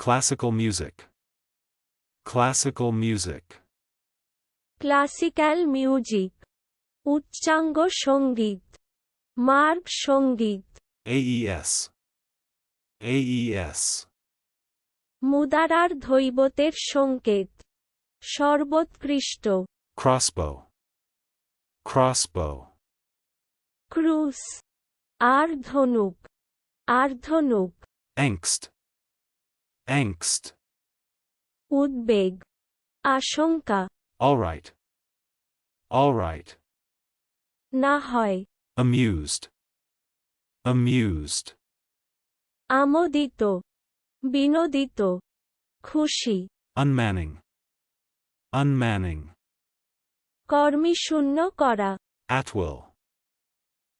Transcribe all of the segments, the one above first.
Classical music. Classical music. Classical music উচ্চাঙ্গ সংগীত মার্গ সংগীত AES. AES. মুদারার ধৈবতের সংকেত সর্বোৎকৃষ্ট Crossbow. Crossbow. ক্রুস আর ধনুক আর ধনুক Angst. Angst. উদ্বেগ আশঙ্কা Alright. Alright. না হয় Amused. Amused. আমোদিত বিনোদিত খুশি Unmanning. Unmanning. কর্মীশূন্য করা At will.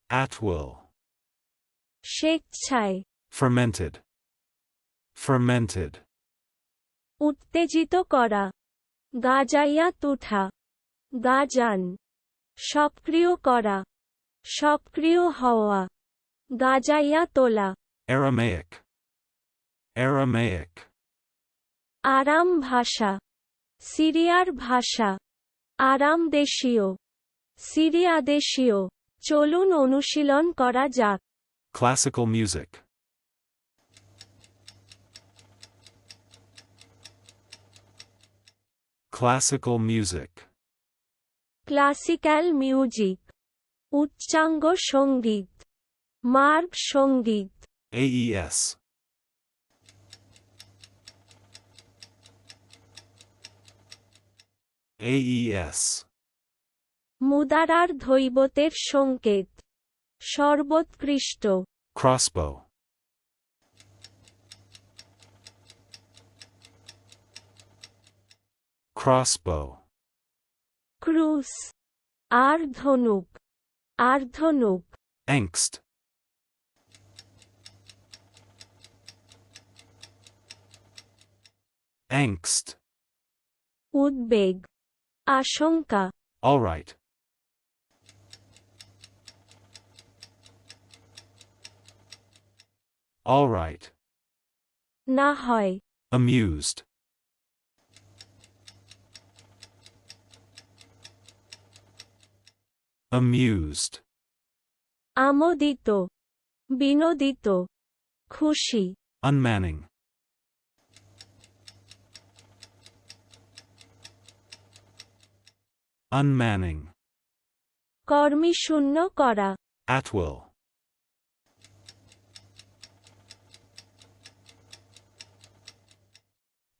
At will. স্বেচ্ছায় Fermented. Fermented. উত্তেজিত করা। গাজাইয়া তুঠা। গাজান। সক্রিয় করা। সক্রিয় হওয়া। গাজাইয়া তোলা। Aramaic. Aramaic. আরাম ভাষা। সিরিয়ার ভাষা। আরাম দেশীয়। সিরিয়া দেশীয়। চলুন অনুশীলন করা যাক। Classical music. Classical music. Classical music উচ্চাঙ্গ সংগীত মার্গ সংগীত AES. AES. মুদারার ধৈবতের সংকেত সর্বোৎকৃষ্ট Crossbow. Crossbow. ক্রুস আর ধনুক আর ধনুক Angst. Angst. উদ্বেগ আশঙ্কা Alright. Alright. না হয় Amused. Amused. আমোদিত বিনোদিত খুশি Unmanning. Unmanning. কর্মীশূন্য করা At will.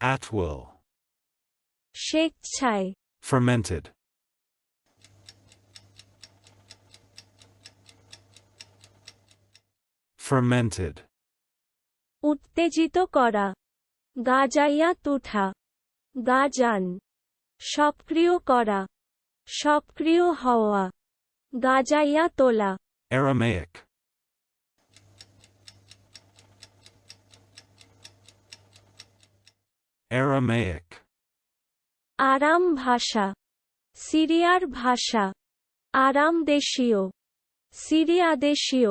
At will. স্বেচ্ছায় Fermented. Fermented. উত্তেজিত করা। গাজাইয়া তুঠা। গাজান। সক্রিয় করা। সক্রিয় হওয়া। গাজাইয়া তোলা। Aramaic. Aramaic. আরাম ভাষা। সিরিয়ার ভাষা। আরাম দেশীয়। সিরিয়া দেশীয়।